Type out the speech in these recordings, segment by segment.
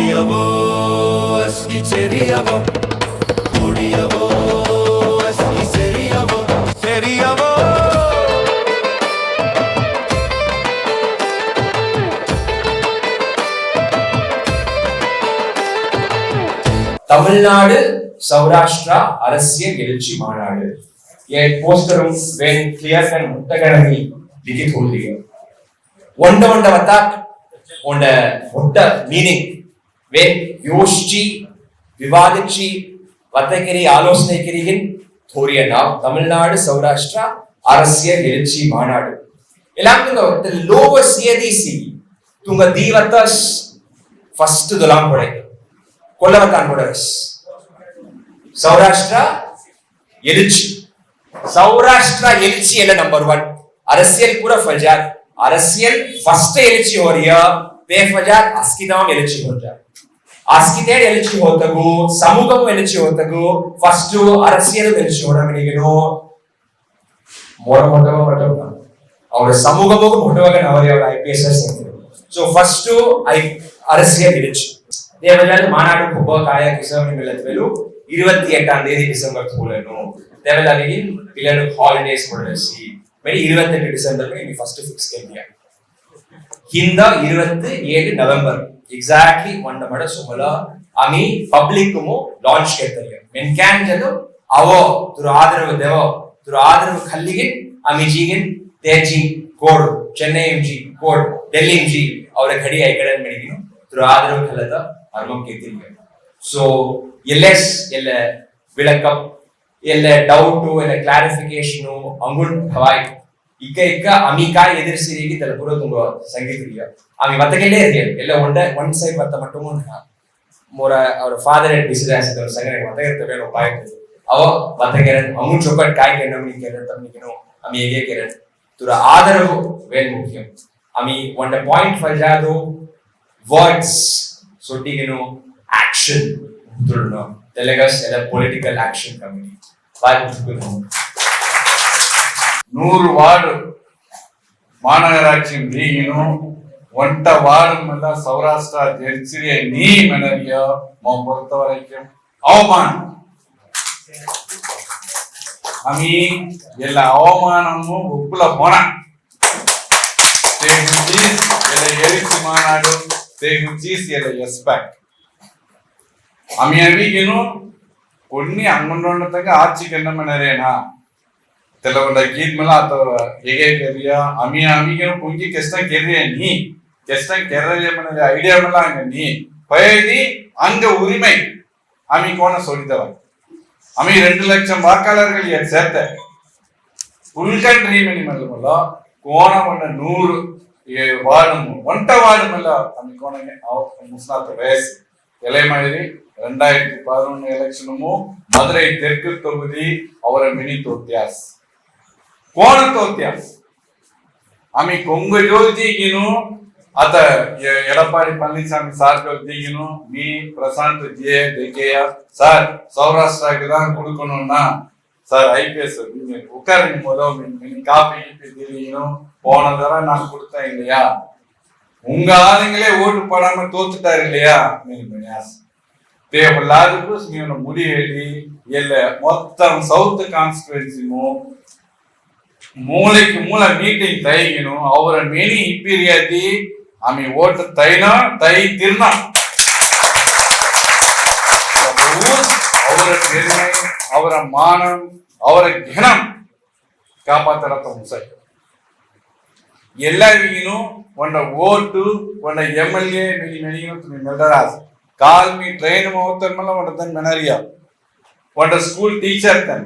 Curiosos y seríamos, curiosos y seríamos, seríamos. Tamil Nadu Saurashtra அரசியல் எழுச்சி மாநாடு. என் போஸ்டரும் வேன் கிளியர்கன் முட்டகழகி லிகித் கொள்கிறேன் ஒண்ட ஒண்ட வத்தா ஒண்ட ஒட்ட மீனிங். வே யோசிச்சு விவாதிச்சு வர்த்தகிரி ஆலோசனைகிரியின் தோரிய நாம் தமிழ்நாடு சௌராஷ்டிரா அரசியல் எழுச்சி மாநாடு. எல்லாம் எல்லாத்துக்கும் சியதி சி துங்க தீவத்தஸ் ஃபர்ஸ்ட் துலாம் கொடை. கொல்லவத்தான் கொடஸ் சௌராஷ்டிரா எழுச்சி. சௌராஷ்டிரா எழுச்சி என்ன நம்பர் ஒன் அரசியல் கூட ஃபஜார். அரசியல் ஃபர்ஸ்ட் எழுச்சி ஒரு இயர் பேஃபஜார் அஸ்கிதாம் எழுச்சி ஒன்றார் அஸ்கிதேடு எழுச்சி ஓத்தகு சமூகம் எழுச்சி ஓத்தகு ஃபர்ஸ்ட் அரசியலும் எழுச்சி ஓட வேண்டியணும் மொட மொட்டவா மட்டவா ಅವರ ಸಮೂಹವಾಗ ಹುಟ್ಟುವಾಗ ನಾವೇ ಅವರ ಐ ಪಿ ಎಸ್ அரசியல் எழுச்சி தேவையில்லாத மாநாடு குப்ப காய கிசவனி வெள்ளத்திலும் இருபத்தி எட்டாம் தேதி டிசம்பர் போலணும் தேவையில்லாதையில் பிள்ளை ஹாலிடேஸ் முடசி மாதிரி இருபத்தெட்டு டிசம்பர் நீ ஃபர்ஸ்ட் ஃபிக்ஸ் கேள்வியா இந்த இருபத்தி ஏழு நவம்பர் ఎగ్జాక్ట్లీ వంద మడసు వల ఆమె పబ్లిక్ ము లాంచ్ ಕೇಳ್ತಾರೆ. ಮೆನ್ಕ್ಯಾನ್ ಜನ ಅವೋ ದುರಾದರವ ದೇವ ದುರಾದರವ ಕಲ್ಲಿಗೆ ಆಮಿ ಜೀಗಿನ್ ತೇಜಿ ಕೋಡ್ ಚೆನ್ನೈ ಜಿ ಕೋಡ್ ಡೆಲ್ಲಿ ಜಿ ಅವರ ಘಡಿ ಐ ಕಡೆ ಮಣಿಗಿನ ದುರಾದರವ ಕಲ್ಲದ ಅರ್ಮಂ ಕೇಳ್ತಿರ್ಬೇಕು ಸೊ ಎಲ್ ಎಸ್ ಎಲ್ಲ ವಿಳಕಪ್, ಎಲ್ಲ ಡೌಟು ಎಲ್ಲ ಕ್ಲಾರಿಫಿಕೇಶನು ಅಂಗುಲ್ ಹವಾಯಿ ಇಕ್ಕ ಇಕ್ಕ ಅಮಿ ಕಾಯ್ ಎದುರಿಸಿರಿಗೆ ತಲೆ ಪೂರ ತುಂಬ ಸಂಗೀತ ಇಲ್ಲ ಆಮಿ ಮತ್ತಗೆಲ್ಲೇ ಇರ್ಲಿ ಎಲ್ಲ ಒಂದ ಒನ್ ಸೈಡ್ ಮತ್ತ ಮಟ್ಟು ಮೋರ ಅವ್ರ ಫಾದರ್ ಎಟ್ ಬಿಸಿದ ಅವ್ರ ಸಂಗನೆ ಮತ ಇರ್ತವೆ ಏನೋ ಪಾಯ ಅವ ಮತ್ತಗೆರನ್ ಅಮುನ್ ಚೊಕಟ್ ಕಾಯ್ ಕೆನ್ನಮ್ನಿ ಕೆರನ್ ತಮ್ನಿಗೆನೋ ಅಮಿ ಹೇಗೆ ಕೆರನ್ ತುರ ಆದರವು ವೇಲ್ ಮುಖ್ಯ ಅಮಿ ಒಂದ ಪಾಯಿಂಟ್ ಫಜಾದು ವರ್ಡ್ಸ್ ಸೊಟ್ಟಿಗೆನು ಆಕ್ಷನ್ ತುಳುನು ತೆಲಗಸ್ ಎಲ್ಲ ಪೊಲಿಟಿಕಲ್ ಆಕ್ಷನ್ ಕಮಿಟಿ ಬಾಯ್ ಮುಚ್ಕೊಂಡು நூறு வார்டு மாநகராட்சியும் நீங்களும் ஒன்ட்ட வார்டும் எல்லாம் சௌராஷ்டிரா ஜெர்சிரிய நீ மெனரியோ உன் பொறுத்த வரைக்கும் அவமானம் அமி எல்லா அவமானமும் உப்புல போனா ಎಲ್ಲ ಎರಿಸಿ ಮಾನಾಡು ತೇಗು ಚೀಸ್ ಎಲ್ಲ ಎಸ್ಪೆಕ್ಟ್ ಅಮಿ ಅವಿಗೇನು కొన్ని అంగుండగా ఆర్చికి ఎన్నమనరేనా తెల్లవండ ಕೆಲವೊಂದು ಗೀದ್ಮೇಲೆ ಅಥವಾ ಹೇಗೆ ಕೆರಿಯ ಅಮಿ ಅಮಿಗೆ ಕುಂಗಿ ಕೆಸ್ಟ ಕೆರಿಯ ನೀ ಕೆಸ್ಟ ಕೆರಿಯ ಮೇಲೆ ಐಡಿಯಾ ಮೇಲೆ ಹಂಗ ನೀ பயதி அங்க உரிமை அமைக்கோன சொல்லித்தவர் அமை ரெண்டு லட்சம் வாக்காளர்கள் சேர்த்த உள்கண்ட்ரி மினிமல்ல கோணம் ஒண்ணு நூறு வாழும் ஒன்ட்ட வாழும் இல்ல அமைக்கோனங்க முஸ்னாத்த வயசு இலை மாதிரி ரெண்டாயிரத்தி பதினொன்று எலெக்ஷனும் மதுரை தெற்கு தொகுதி அவரை மினி தொத்தியாஸ் ಕೋಣ ತೋತ್ಯಾಸ್ ಆಮಿ ಕೊಂಗು ಜೋಲ್ಜಿಗಿನು ಅತ ಎ- ಎಡಪ್ಪಾಡಿ ಪಳನಿಸ್ವಾಮಿ ಸಾರ್ ಜೋಲ್ಜಿಗಿನು ನೀ ಪ್ರಶಾಂತ್ ಜೆ ದೇಕೆಯ சார் சௌராஷ்டிராக்கு தான் கொடுக்கணும்னா சார் ஐபிஎஸ் உட்காருங்க முதல் நீ காப்பி கீப்பி தெரியணும் போன தடவை நான் கொடுத்தேன் இல்லையா உங்க ஆளுங்களே ஓட்டு போடாம தோத்துட்டாரு இல்லையா மினியாஸ் தேவையில்லாதக்கு நீங்க முடிவெளி இல்ல மொத்தம் சவுத் கான்ஸ்டிடுவன்சியும் மூளைக்கு மூளை மீட்டிங் தைக்கணும் ಅವರ ಮೇಲಿ ಇಂಪೀರಿಯಾತಿ ಆಮಿ ಓಟ್ ತೈನ ತೈ ತಿರ್ನ ಅವರ ಬೆಲೆ ಅವರ ಮಾನ ಅವರ ಘನ ಕಾಪಾತಾಡತ್ತ ಮುಸಾಯ್ ಎಲ್ಲ ಮೀನು ಒಂದ ಓಟು ಒಂದ ಎಮ್ ಎಲ್ ಎ ಮಿನಿ ಮೆನಿಯು ತುಮಿ ಮೆಲ್ಡರಾಸ್ ಕಾಲ್ ಮಿ ಟ್ರೈನ್ ಹೋಗ್ತಾರ ಮೇಲೆ ಒಂದ ತನ್ ಮೆನರಿಯ ಒಂದ ಸ್ಕೂಲ್ ಟೀಚರ್ ತನ್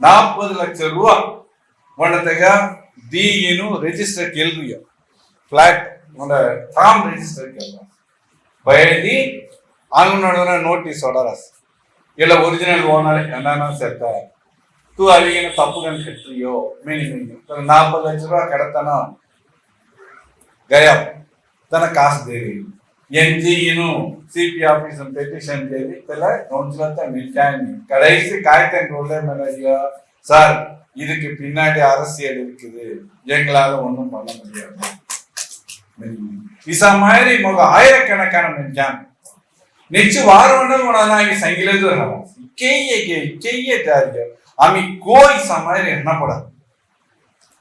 ನಾಲ್ಕು ಲಕ್ಷ ರೂಪಾಯಿ ಒಂಡತೆಗ ದಿ ಏನು ರಿಜಿಸ್ಟರ್ ಕೆಲ್ವಿಯ ಫ್ಲಾಟ್ ಒಂದ ತಾಮ್ ರಿಜಿಸ್ಟರ್ ಕೆಲ್ವ ದಿ ಆನ್ಲೈನ್ ನೋಟಿಸ್ ಆರ್ಡರ್ಸ್ ಎಲ್ಲ ಒರಿಜಿನಲ್ ಓನರ್ ಎಲ್ಲಾನು ಸೇರ್ತಾರೆ ತು ಏನು ತಪ್ಪು ಕಣ್ ಕಟ್ಟಿಯೋ ಮೇನಿ ಮೇನಿ ನಾಲ್ಕು ಲಕ್ಷ ರೂಪಾಯಿ ಕಡತನ ಗಯ ತನ ಕಾಸು ದೇವಿ. ಎನ್ ಜಿ ಏನು ಸಿ ಪಿ ಆಫೀಸ್ ಪೆಟಿಷನ್ ದೇವಿ ತಲೆ ಅಂತ ಮಿಲ್ಟಾಯಿ ಕಡೈಸಿ ಕಾಯ್ತೇನೆ ರೋಡ್ಲೆ ಮೇಲೆ சார் இதுக்கு பின்னாடி அரசியல் இருக்குது எங்களால ஒன்றும் பண்ண முடியாது இசா மாதிரி மொக ஆயிரக்கணக்கான மெஞ்சான் ನೆಚ್ಚು ವಾರವನ್ನು ಒಣನಾಗಿ ಸಂಗಿಲೆದು ಕೆಯ್ಯಗೆ ಕೆಯ್ಯ ದಾರಿಯ ಆಮಿ ಕೋಯಿ ಸಮಾಜ ಎಣ್ಣಪಡ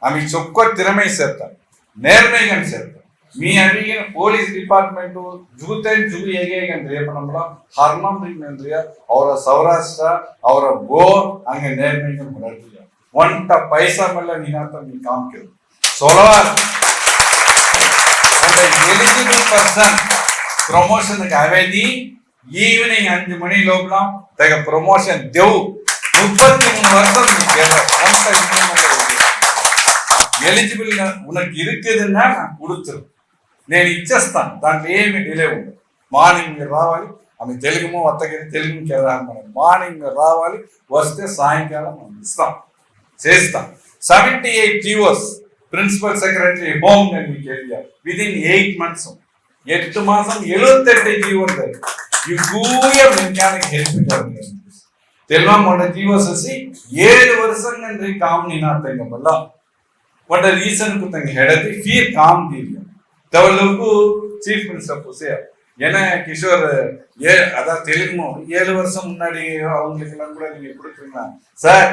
ಆಮಿ ಚೊಕ್ಕ ತಿರಮೈ ಸೇರ್ತಾನೆ ನೇರ್ಮೈಗನ್ ಸೇರ್ತಾನೆ మీ ಅಡಿಗೆ ಪೊಲೀಸ್ ಡಿಪಾರ್ಟ್ಮೆಂಟ್ ಜೂತೇನ್ ಜೂ ಹೇಗೆ ಅಂತ ಹೇಳ್ಕೊಂಡ್ರ ಹರ್ಮನ್ ಅಂದ್ರೆ ಅವರ ಸೌರಾಷ್ಟ್ರ ಅವರ ಗೋ ಹಂಗೆ ನೇರ್ಮೆಗನ್ ಹೊರಟಿಲ್ಲ ಒಂಟ ಪೈಸಾ ಮೇಲೆ ನೀನಾತ ನೀ ಕಾಮ್ಕಿರು ಸೊಲವಾರ್ எலிஜிபிள் பர்சன் ப்ரொமோஷனுக்கு அவேதி ஈவினிங் அஞ்சு மணி லோபலாம் தக ப்ரொமோஷன் தேவ் முப்பத்தி மூணு வருஷம் நீ கேள ఎలిజిబుల్ ఉనకు ఇరుక్కుదన్నా నాకు కుడుతురు నేను ఇచ్చేస్తాను. దాంట్లో ఏమి డిలే ఉండదు. మార్నింగ్ మీరు రావాలి. ఆమె తెలుగుమో అత్తగిరి తెలుగు కదా మనం మార్నింగ్ రావాలి. వస్తే సాయంకాలం మనం ఇస్తాం. చేస్తాం. Seventy eight GOs principal secretary home నేను మీకు వెళ్ళాను ఇన్ ఎయిట్ మంత్స్ எட்டு மாசம் எழுபத்தெட்டு ஜீவன் இவ்வூய மெக்கானிக் ஹெல்ப் தெல்லாம் உன்னோட ஜீவசசி ஏழு வருஷம் என்று காம் நீனா தங்க பல்லாம் உன்னோட ரீசனுக்கு தங்க ஹெடத்து ஃபீர் காம் தீரியம் ತವಲ್ಲುಕು ಚೀಫ್ மினிஸ்டர் புசியா ஏன்னா கிஷோர் ஏ அதான் தெலுங்கு ஏழு வருஷம் முன்னாடி அவங்களுக்கு எல்லாம் கூட நீங்க கொடுக்குறீங்களா சார்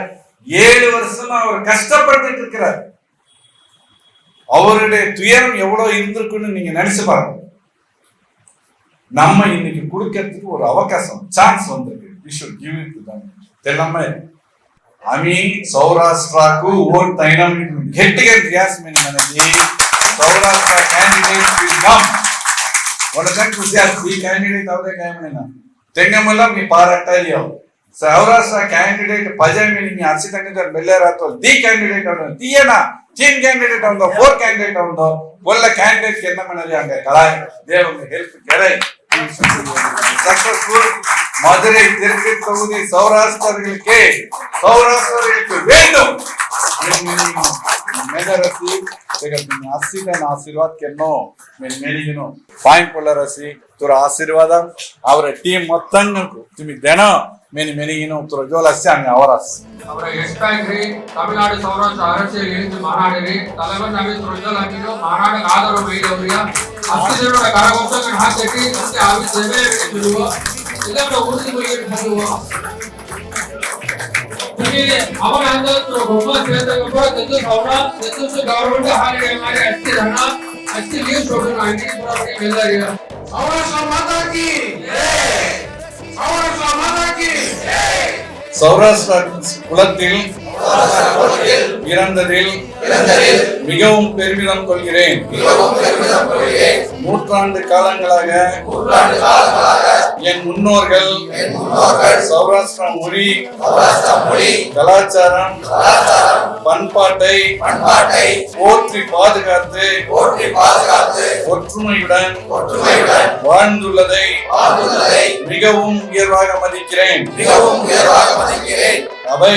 ஏழு வருஷமா அவர் கஷ்டப்பட்டுட்டு இருக்கிறார் அவருடைய துயரம் எவ்வளவு இருந்திருக்குன்னு நீங்க நினைச்சு பாருங்க நம்ம இன்னைக்கு கொடுக்கறதுக்கு ஒரு அவகாசம் சான்ஸ் வந்திருக்கு we should give it to them తెల్లమ్మాయి ఆమె సౌరాష్ట్రకు ఓట్ అయినా గట్టిగా గ్యాస్ మీద మనకి Saurashtra candidate is numb. ಒಳಗಟ್ಟು ವಿದ್ಯಾರ್ಥಿ ಈ ಕ್ಯಾಂಡಿಡೇಟ್ ಅವರೇ ಕಾಯಮಣ್ಣ ತೆಂಗಮಲ್ಲ ನೀ ಪಾರಾಟಲಿಯೋ ಸೌರಾಷ್ಟ್ರ ಕ್ಯಾಂಡಿಡೇಟ್ ಭಜನೆ ನೀ ಹಸಿ ತಂಗ ಬೆಲ್ಲೇರಾತು ದಿ ಕ್ಯಾಂಡಿಡೇಟ್ ಅವನು ದಿಯನ ಚೀನ್ ಕ್ಯಾಂಡಿಡೇಟ್ ಅವನು ಫೋರ್ ಕ್ಯಾಂಡಿಡೇಟ್ ಅವನು ಒಳ್ಳೆ ಕ್ಯಾಂಡಿಡೇಟ್ ಕೆನ್ನ ಮನಲ್ಲಿ ಹಂಗೆ ಕಳಾಯ ದೇವಂಗೆ ಹೆಲ್ಪ್ ಕೆರೆ ಸಕ್ಸಸ್ಫುಲ್ மதுரை தெற்கு தொகுதி சௌராஷ்டிரர்களுக்கே சௌராஷ்டிரர்களுக்கு வேண்டும் મેને તેગર આસી ನನ್ನ ಆಶೀರ್ವಾದ ಕೆನ್ನೋ ಮೇಲೆ ಮೇಲಿಗೆನೋ. ಪಾಯಿಂಟ್ ಪೊಳ್ಳರಸಿ ತುರ ಆಶೀರ್ವಾದ, ಅವರ ಟೀಮ್ ಮೊತ್ತಂಗು ತುಮಿ ದೆನ, ಮೇನಿ ಮೆನಿಗಿನ ತುರ ಜೋಲಸ್ಸಿ ಹಂಗೆ ಅವರಸ್ ಅವರ ಎಷ್ಟಾಗ್ರಿ ತಮಿಳ್ನಾಡು ಸೌರಾಷ್ಟ್ರ ಅರಸಿಯಲ್ಲಿ ಇಳಿದು ಮಾನಾಡಿರಿ ತಲೆವ ನಮಗೆ ತುರಜೋಲ್ ಹಾಕಿದ್ರು ಮಾನಾಡ ಆದರು ಬೈದವ್ರಿಯ ಅಷ್ಟು ಜನರ ಕರಗೋಸಗಳನ್ನು ಹಾಕಿ ಮತ್ತೆ ಆವಿ ಸೇವೆ ಇಡುವ ಇದೆಲ್ಲ ಉಳಿದು ಹೋಗಿ ಹೋಗುವ केले. आपण आता भगवा खेळाचा सौराष्ट्र कुलातील இறந்ததில் மிகவும் பெருமிதம் கொள்கிறேன். நூற்றாண்டு காலங்களாக என் முன்னோர்கள் சௌராஷ்டிரா மொழி கலாச்சாரம் பண்பாட்டை போற்றி பாதுகாத்து ஒற்றுமையுடன் வாழ்ந்துள்ளதை மிகவும் உயர்வாக மதிக்கிறேன். அவை